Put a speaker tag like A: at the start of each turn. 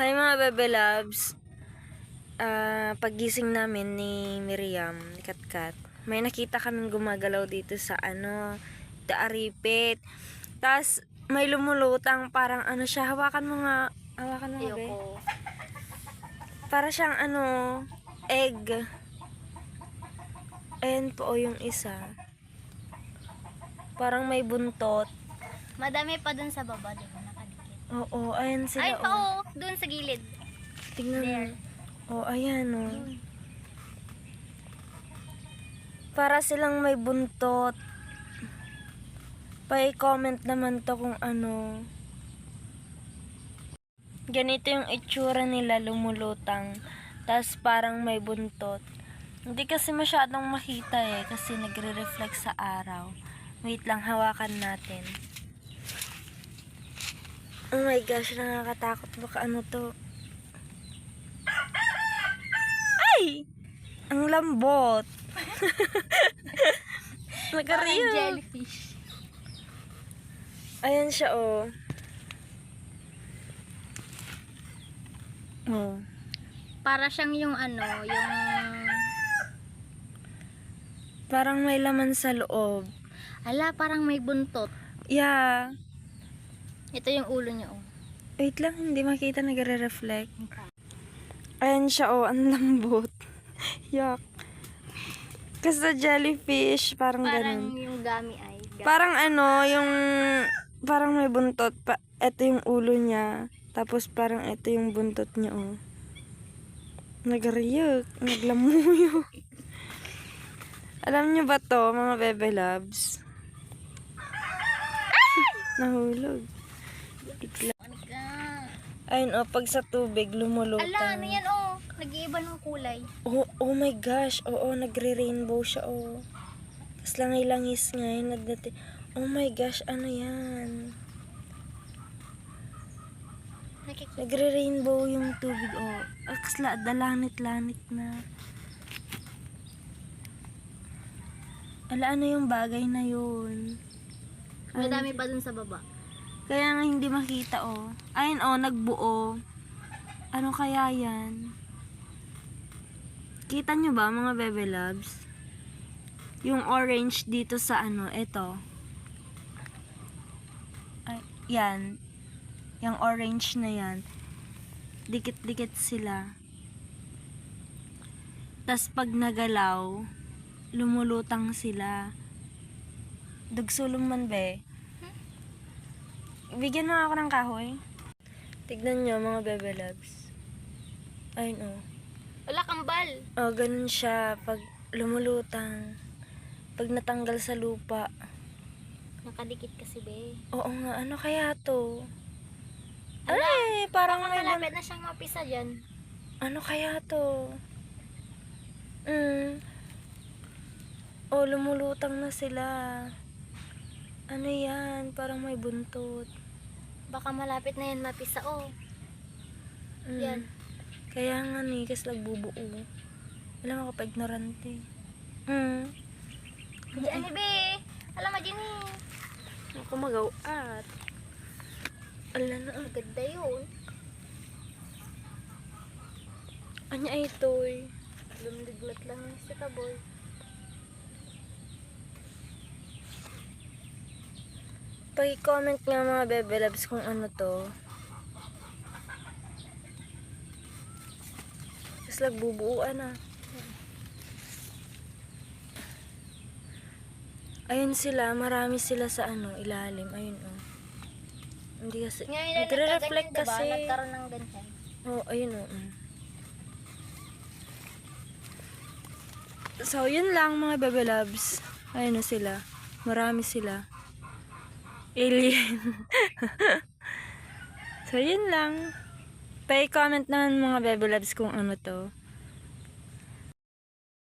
A: Hi mga bebe loves. Ah, paggising namin ni Miriam, ni Katkat, may nakita kaming gumagalaw dito sa ano, Taaripit. Tapos may lumulutang parang ano siya, hawakan mo nga, hawakan mo nga be. Para siyang ano, egg. Ayan po o yung isa. Parang may buntot.
B: Madami pa dun sa baba, di ba? Nakadikit.
A: Oo, ayan sila.
B: Ay, pa
A: oh.
B: oh, dun sa gilid.
A: Tingnan mo.
B: There.
A: Oh, ayan oh. Para silang may buntot. Pa-comment naman to kung ano. Ganito yung itsura nila lumulutang. Tapos parang may buntot. Hindi kasi masyadong makita eh. Kasi nagre-reflect sa araw. Wait lang, hawakan natin. Oh my gosh, nakakatakot. Baka ano to? Ay! Ang lambot.
B: Parang
A: Nagkariyo.
B: jellyfish.
A: Ayan siya, oh. Oh.
B: Para siyang yung ano, yung...
A: Parang may laman sa loob.
B: Ala, parang may buntot.
A: Yeah.
B: Ito yung ulo niya, oh.
A: Wait lang, hindi makita nagre-reflect. Ayan siya, oh. Ang lambot. Yuck. Kasi sa jellyfish, parang,
B: Parang
A: ganun.
B: yung gami ay. Ga-
A: Parang ano, yung... Parang may buntot. Pa, ito yung ulo niya. Tapos parang ito yung buntot niya, oh. Nagariyok. Naglamuyok. Alam niyo ba to, mga bebe loves? Nahulog. Ayun, oh, pag sa tubig, lumulutang.
B: Ala, ano yan, oh. Nag-iiba ng kulay.
A: Oh, oh my gosh. Oo, nagre-rainbow siya, oh. Tapos langay-langis nga yun. nagdati- Oh my gosh, ano yan? Nagre-rainbow yung tubig, oh. Aksla, dalanit-lanit na. Ala, ano yung bagay na yun?
B: Madami pa dun sa baba.
A: Kaya nga hindi makita, oh. Ayun, oh, nagbuo. Ano kaya yan? Kita nyo ba, mga bebe loves? Yung orange dito sa ano, ito. Ay, yan. Yung orange na yan. Dikit-dikit sila. tas pag nagalaw, lumulutang sila. Dugsulong man be. Bigyan mo ako ng kahoy. Tignan nyo mga bebe loves. Ayun oh.
B: Wala kambal.
A: Oh, ganun siya pag lumulutang. Pag natanggal sa lupa.
B: Nakadikit kasi, be.
A: Oo nga, ano kaya to?
B: Ala,
A: Ay, parang may
B: malapit na siyang mapisa dyan.
A: Ano kaya to? Mm. Oh, lumulutang na sila. Ano yan? Parang may buntot.
B: Baka malapit na yan mapisa, oh.
A: Mm.
B: Yan.
A: Kaya nga ni, kasi nagbubuo. Alam ako pa ignorante. Mm.
B: Diyan ni be. Alam mo, Jenny.
A: Ako magaw-at. Ala na,
B: Ang ganda yun.
A: anya ay toy.
B: Lumliglat lang yung si Kaboy.
A: Pag-comment nga mga bebe loves kung ano to. Tapos nagbubuuan na. Ayun sila, marami sila sa ano, ilalim. Ayun oh. Hindi kasi, nagre-reflect
B: diba?
A: kasi.
B: Nagkaroon ng ganyan.
A: Oh, ayun oh. mm. So, yun lang mga bebe loves. Ayun na sila. Marami sila. Alien. so, yun lang. Pa-comment naman mga bebe loves kung ano to.